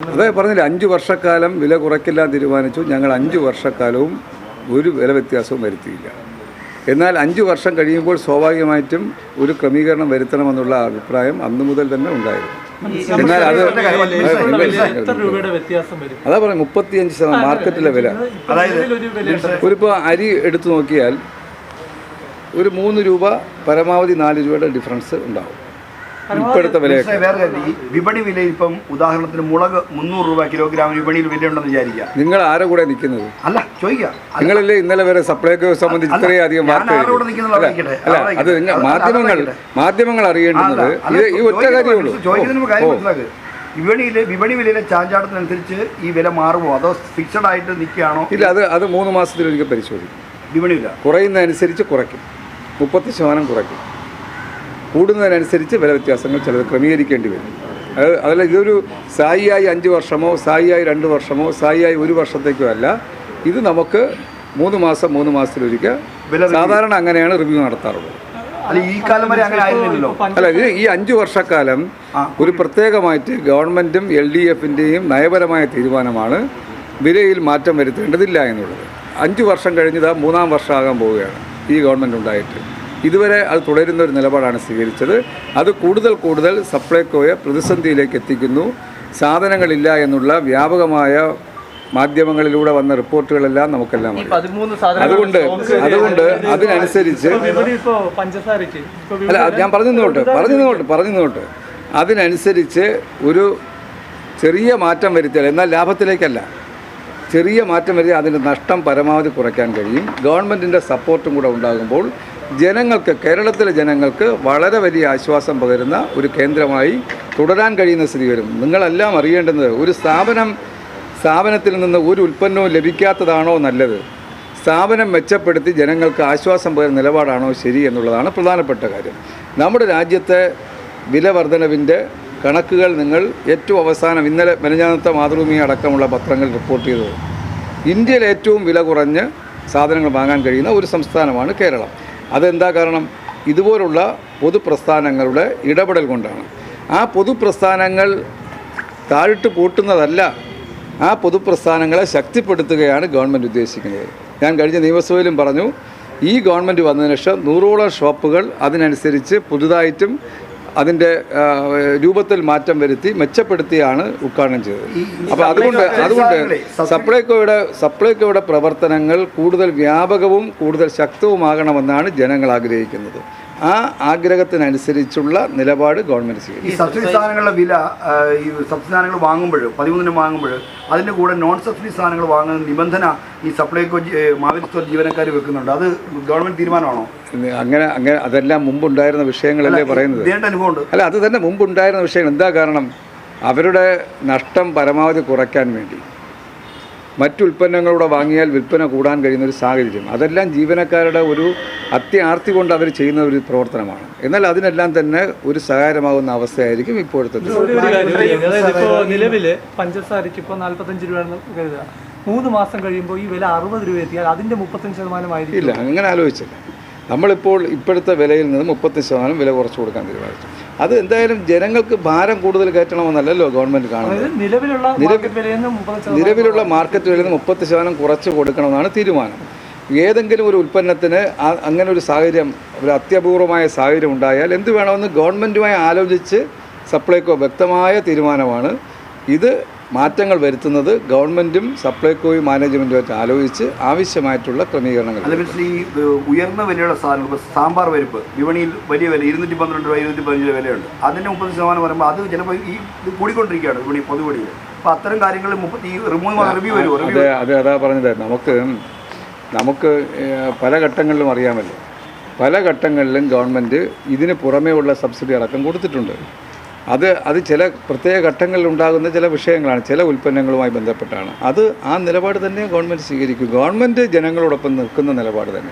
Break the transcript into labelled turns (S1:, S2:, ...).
S1: അതെ പറഞ്ഞില്ല അഞ്ച് വർഷക്കാലം വില കുറയ്ക്കില്ല തീരുമാനിച്ചു. ഞങ്ങൾ അഞ്ച് വർഷക്കാലവും ഒരു വില വ്യത്യാസവും വരുത്തിയില്ല. എന്നാൽ അഞ്ച് വർഷം കഴിയുമ്പോൾ സ്വാഭാവികമായിട്ടും ഒരു ക്രമീകരണം വരുത്തണമെന്നുള്ള അഭിപ്രായം അന്നു മുതൽ തന്നെ ഉണ്ടായിരുന്നു. എന്നാൽ അത് അതാ പറയാം മുപ്പത്തിയഞ്ച് ശതമാനം മാർക്കറ്റിലെ
S2: അതായത് വില
S1: ഒരിപ്പോൾ അരി എടുത്തു നോക്കിയാൽ ഒരു മൂന്ന് രൂപ പരമാവധി നാല് രൂപയുടെ ഡിഫറൻസ് ഉണ്ടാവും. ഇപ്പോഴത്തെ
S3: വില വേറെ ഈ വിപണി വില ഇപ്പം ഉദാഹരണത്തിന് മുളക് മുന്നൂറ് രൂപ കിലോഗ്രാം വിപണിയിൽ വില ഉണ്ടെന്ന് വിചാരിക്കുക.
S1: നിങ്ങൾ ആരെ കൂടെ നിൽക്കുന്നത്?
S3: അല്ല ചോദിക്കാം.
S1: നിങ്ങളല്ലേ ഇന്നലെ വരെ സപ്ലൈക്ക് സംബന്ധിച്ച്
S3: ഇത്രയധികം
S1: ഇത്രയും അധികം
S3: ഞാൻ
S1: വാർത്ത
S3: ആരോട്
S1: അല്ല. അത് മാധ്യമങ്ങൾ മാധ്യമങ്ങൾ
S3: അറിയേണ്ടത്
S1: ഇത് ഈ ഒറ്റ കാര്യമുള്ളൂ
S3: വിപണിയിലെ വിപണി വിലയിലെ ചാഞ്ചാട്ടത്തിനനുസരിച്ച് ഈ വില മാറുമോ? അതോ ഫിക്സഡ് ആയിട്ട് നിൽക്കുകയാണോ?
S1: ഇല്ല അത് അത് മൂന്ന് മാസത്തിലൊരിക്കൽ പരിശോധിക്കും.
S3: വിപണി വില.
S1: കുറയുന്നതനുസരിച്ച് കുറയ്ക്കും. മുപ്പത്തി ശതമാനം കുറയ്ക്കും. കൂടുന്നതിനനുസരിച്ച് വില വ്യത്യാസങ്ങൾ ചിലത് ക്രമീകരിക്കേണ്ടി വരും. അത് അതല്ല ഇതൊരു സായിയായി അഞ്ച് വർഷമോ സായിയായി രണ്ട് വർഷമോ സായിയായി ഒരു വർഷത്തേക്കോ അല്ല. ഇത് നമുക്ക് മൂന്ന് മാസം മൂന്ന് മാസത്തിലൊരിക്കൽ
S3: വില
S1: സാധാരണ അങ്ങനെയാണ് റിവ്യൂ നടത്താറുള്ളത്.
S3: അല്ല ഈ കാലം വരെ അങ്ങനെ ആയിരുന്നില്ലല്ലോ.
S1: അല്ല ഇത് ഈ അഞ്ചു വർഷക്കാലം ഒരു പ്രത്യേകമായിട്ട് ഗവൺമെന്റും എൽ ഡി എഫിന്റെയും നയപരമായ തീരുമാനമാണ് വിലയിൽ മാറ്റം വരുത്തേണ്ടതില്ല എന്നുള്ളത്. അഞ്ച് വർഷം കഴിഞ്ഞത് മൂന്നാം വർഷമാകാൻ പോവുകയാണ് ഈ ഗവൺമെന്റ് ഉണ്ടായിട്ട്. ഇതുവരെ അത് തുടരുന്ന ഒരു നിലപാടാണ് സ്വീകരിച്ചത്. അത് കൂടുതൽ കൂടുതൽ സപ്ലൈകോയെ പ്രതിസന്ധിയിലേക്ക് എത്തിക്കുന്നു. സാധനങ്ങളില്ല എന്നുള്ള വ്യാപകമായ മാധ്യമങ്ങളിലൂടെ വന്ന റിപ്പോർട്ടുകളെല്ലാം നമുക്കെല്ലാം അതുകൊണ്ട് അതുകൊണ്ട് അതിനനുസരിച്ച് അല്ല ഞാൻ പറഞ്ഞു നോട്ട് പറഞ്ഞു നോട്ട് പറഞ്ഞു നോട്ട് അതിനനുസരിച്ച് ഒരു ചെറിയ മാറ്റം വരുത്തിയാൽ എന്നാൽ ലാഭത്തിലേക്കല്ല ചെറിയ മാറ്റം വരുത്തി അതിന്റെ നഷ്ടം പരമാവധി കുറയ്ക്കാൻ കഴിയും. ഗവൺമെന്റിന്റെ സപ്പോർട്ടും കൂടെ ഉണ്ടാകുമ്പോൾ ജനങ്ങൾക്ക് കേരളത്തിലെ ജനങ്ങൾക്ക് വളരെ വലിയ ആശ്വാസം പകരുന്ന ഒരു കേന്ദ്രമായി തുടരാൻ കഴിയുന്ന സ്ഥിതി വരും. നിങ്ങളെല്ലാം അറിയേണ്ടത് ഒരു സ്ഥാപനം സ്ഥാപനത്തിൽ നിന്ന് ഒരു ഉൽപ്പന്നവും ലഭിക്കാത്തതാണോ നല്ലത്? സ്ഥാപനം മെച്ചപ്പെടുത്തി ജനങ്ങൾക്ക് ആശ്വാസം പകരുന്ന നിലപാടാണോ ശരി എന്നുള്ളതാണ് പ്രധാനപ്പെട്ട കാര്യം. നമ്മുടെ രാജ്യത്തെ വില വർധനവിന്റെ കണക്കുകൾ നിങ്ങൾ ഏറ്റവും അവസാനം ഇന്നലെ മെനഞ്ഞാനത്തെ മാതൃഭൂമി അടക്കമുള്ള പത്രങ്ങൾ റിപ്പോർട്ട് ചെയ്തത്. ഇന്ത്യയിൽ ഏറ്റവും വില കുറഞ്ഞ് സാധനങ്ങൾ വാങ്ങാൻ കഴിയുന്ന ഒരു സംസ്ഥാനമാണ് കേരളം. അതെന്താ കാരണം? ഇതുപോലുള്ള പൊതുപ്രസ്ഥാനങ്ങളുടെ ഇടപെടൽ കൊണ്ടാണ്. ആ പൊതുപ്രസ്ഥാനങ്ങൾ താഴിട്ട് പൂട്ടുന്നതല്ല ആ പൊതുപ്രസ്ഥാനങ്ങളെ ശക്തിപ്പെടുത്തുകയാണ് ഗവൺമെന്റ് ഉദ്ദേശിക്കുന്നത്. ഞാൻ കഴിഞ്ഞ നിയമസഭയിലും പറഞ്ഞു ഈ ഗവൺമെന്റ് വന്നതിന് ശേഷം നൂറോളം ഷോപ്പുകൾ അതിനനുസരിച്ച് പുതുതായിട്ടും അതിന്റെ രൂപത്തിൽ മാറ്റം വരുത്തി മെച്ചപ്പെടുത്തിയാണ് ഉദ്ഘാടനം ചെയ്തത്. അപ്പോൾ അതുകൊണ്ട് അതുകൊണ്ട് സപ്ലൈകോയുടെ സപ്ലൈകോയുടെ പ്രവർത്തനങ്ങൾ കൂടുതൽ വ്യാപകവും കൂടുതൽ ശക്തവുമാകണമെന്നാണ് ജനങ്ങൾ ആഗ്രഹിക്കുന്നത്. ആ ആഗ്രഹത്തിനനുസരിച്ചുള്ള നിലപാട് ഗവൺമെന്റ് സ്വീകരിക്കും.
S3: ഈ സബ്സിഡി സാധനങ്ങളുടെ വില ഈ സബ്സിഡി സാധനങ്ങൾ വാങ്ങുമ്പോൾ പതിമൂന്നിന് വാങ്ങുമ്പോൾ അതിന്റെ കൂടെ നോൺ സബ്സിഡി സാധനങ്ങൾ വാങ്ങുന്ന നിബന്ധന ഈ സപ്ലൈകോ മാവേലി സ്റ്റോർ ജീവനക്കാർ വെക്കുന്നുണ്ട്. അത് ഗവൺമെന്റ് തീരുമാനമാണോ?
S1: അങ്ങനെ അങ്ങനെ അതെല്ലാം മുമ്പുണ്ടായിരുന്ന വിഷയങ്ങളല്ലേ പറയുന്നത്.
S3: അനുഭവമുണ്ട്.
S1: അല്ല അത് തന്നെ മുമ്പുണ്ടായിരുന്ന വിഷയങ്ങൾ. എന്താ കാരണം? അവരുടെ നഷ്ടം പരമാവധി കുറയ്ക്കാൻ വേണ്ടി. മറ്റുൽപ്പന്നങ്ങളൂടെ വാങ്ങിയാൽ വിൽപ്പന കൂടാൻ കഴിയുന്ന ഒരു സാഹചര്യം. അതെല്ലാം ജീവനക്കാരുടെ ഒരു അത്യാർത്തി കൊണ്ട് അവർ ചെയ്യുന്ന ഒരു പ്രവർത്തനമാണ്. എന്നാൽ അതിനെല്ലാം തന്നെ ഒരു സഹായമാകുന്ന അവസ്ഥയായിരിക്കും ഇപ്പോഴത്തെ
S2: ഒരു ഒരു കാര്യം അതായത് ഇപ്പോ നിലവിൽ പഞ്ചസാരക്ക് ഇപ്പൊ നാല്പത്തഞ്ച് രൂപയാണെന്ന് കരുതുക. മൂന്ന് മാസം കഴിയുമ്പോൾ ഈ വില അറുപത് രൂപ എത്തിയാൽ അതിന്റെ മുപ്പത്തഞ്ച് ശതമാനമായിരിക്കും
S1: ഇല്ല അങ്ങനെ ആലോചിച്ചില്ല. നമ്മളിപ്പോൾ ഇപ്പോഴത്തെ വിലയിൽ നിന്ന് മുപ്പത്തി ശതമാനം വില കുറച്ച് കൊടുക്കാൻ തീരുമാനിച്ചു. അത് എന്തായാലും ജനങ്ങൾക്ക് ഭാരം കൂടുതൽ കയറ്റണമെന്നല്ലല്ലോ ഗവൺമെന്റ് കാണുന്നത്.
S2: അതായത് നിലവിലുള്ള മാർക്കറ്റ് വിലയിൽ നിന്ന് മുപ്പത് ശതമാനം
S1: നിലവിലുള്ള മാർക്കറ്റ് വിലയിൽ നിന്ന് മുപ്പത്തി ശതമാനം കുറച്ച് കൊടുക്കണമെന്നാണ് തീരുമാനം. ഏതെങ്കിലും ഒരു ഉൽപ്പന്നത്തിന് അങ്ങനെ ഒരു സാഹചര്യം ഒരു അത്യപൂർവമായ സാഹചര്യം ഉണ്ടായാൽ എന്ത് വേണമെന്ന് ഗവൺമെന്റുമായി ആലോചിച്ച് സപ്ലൈകോ വ്യക്തമായ തീരുമാനമാണ്. ഇത് മാറ്റങ്ങൾ വരുത്തുന്നത് ഗവൺമെന്റും സപ്ലൈകോയും മാനേജ്മെന്റുമായിട്ട് ആലോചിച്ച് ആവശ്യമായിട്ടുള്ള ക്രമീകരണങ്ങൾ
S3: അത് മീൻസ് ഈ ഉയർന്ന വിലയുള്ള സാധനങ്ങൾ ഇപ്പോൾ സാമ്പാർ പരിപ്പ് വിപണിയിൽ വലിയ വില ഇരുന്നൂറ്റി പന്ത്രണ്ട് രൂപ ഇരുന്നൂറ്റി പതിനഞ്ച് രൂപ വിലയുണ്ട്. അതിന്റെ മുപ്പത് ശതമാനം പറയുമ്പോൾ അത് ചിലപ്പോൾ ഈ കൂടിക്കൊണ്ടിരിക്കുകയാണ് വിപണി പൊതുവിപണിയിൽ അപ്പോൾ അത്തരം കാര്യങ്ങൾ മുപ്പത്തി റിമൂവ് റിവ്യൂ വരുമോ?
S1: അതെ അതെ അതാ പറഞ്ഞത്. നമുക്ക് നമുക്ക് പല ഘട്ടങ്ങളിലും അറിയാമല്ലോ. പല ഘട്ടങ്ങളിലും ഗവൺമെന്റ് ഇതിന് പുറമേ ഉള്ള സബ്സിഡി അടക്കം കൊടുത്തിട്ടുണ്ട്. അത് അത് ചില പ്രത്യേക ഘട്ടങ്ങളിൽ ഉണ്ടാകുന്ന ചില വിഷയങ്ങളാണ്. ചില ഉൽപ്പന്നങ്ങളുമായി ബന്ധപ്പെട്ടാണ്. അത് ആ നിലപാട് തന്നെ ഗവൺമെന്റ് സ്വീകരിക്കും. ഗവൺമെന്റ് ജനങ്ങളോടൊപ്പം നിൽക്കുന്ന നിലപാട് തന്നെ